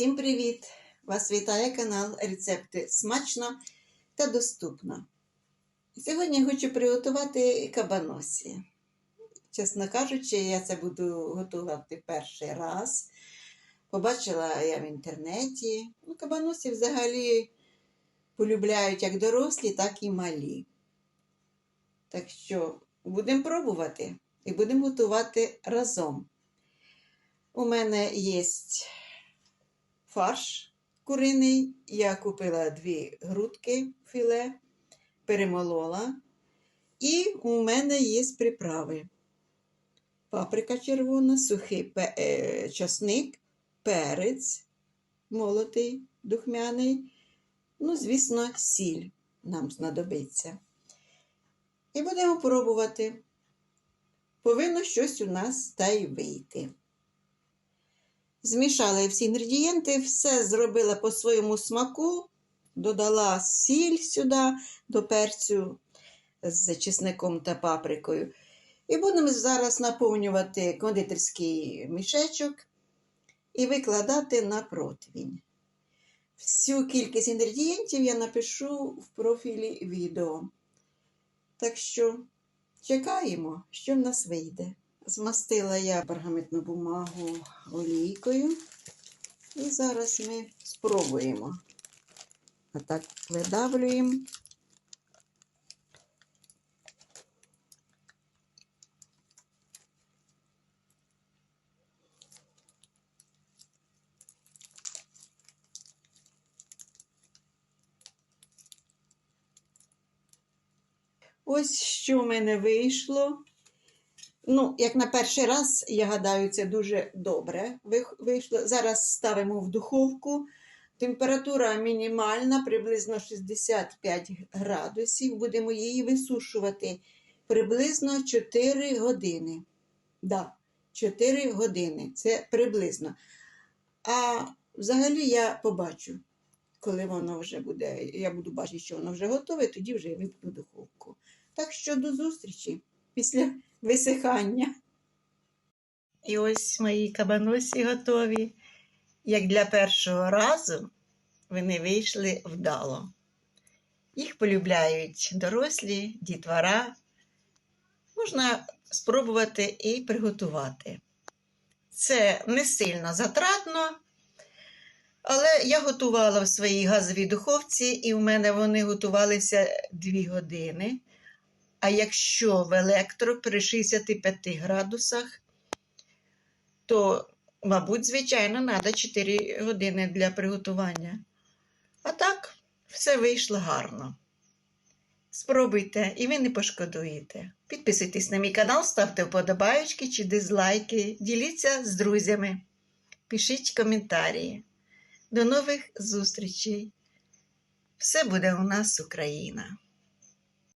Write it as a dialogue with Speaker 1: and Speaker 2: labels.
Speaker 1: Всім привіт! Вас вітає канал Рецепти смачно та доступно. Сьогодні я хочу приготувати кабаносі. Чесно кажучи, я це буду готувати перший раз. Побачила я в інтернеті. Ну, кабаносі взагалі полюбляють як дорослі, так і малі. Так що будемо пробувати і будемо готувати разом. У мене є фарш куриний. Я купила дві грудки філе, перемолола. І у мене є приправи. Паприка червона, сухий е, часник, перець молотий, духмяний. Ну, звісно, сіль нам знадобиться. І будемо пробувати. Повинно щось у нас та й вийти. Змішала всі інгредієнти, все зробила по своєму смаку, додала сіль сюди до перцю з чесником та паприкою. І будемо зараз наповнювати кондитерський мішечок і викладати на противінь. Всю кількість інгредієнтів я напишу в профілі відео. Так що чекаємо, що в нас вийде. Змастила я пергаментну бумагу олійкою. І зараз ми спробуємо. Отак видавлюємо. Ось що в мене вийшло. Ну, як на перший раз, я гадаю, це дуже добре вийшло. Зараз ставимо в духовку. Температура мінімальна, приблизно 65 градусів. Будемо її висушувати приблизно 4 години. Да, 4 години. Це приблизно. А взагалі я побачу, коли воно вже буде. Я буду бачити, що воно вже готове, тоді вже випну духовку. Так що до зустрічі після висихання. І ось мої кабаносі готові. Як для першого разу вони вийшли вдало. Їх полюбляють дорослі, дітвора. Можна спробувати і приготувати. Це не сильно затратно, але я готувала в своїй газовій духовці, і в мене вони готувалися 2 години. А якщо в електро при 65 градусах, то, мабуть, звичайно, треба 4 години для приготування. А так, все вийшло гарно. Спробуйте, і ви не пошкодуєте. Підписуйтесь на мій канал, ставте вподобайки чи дизлайки, діліться з друзями, пишіть коментарі. До нових зустрічей! Все буде у нас Україна!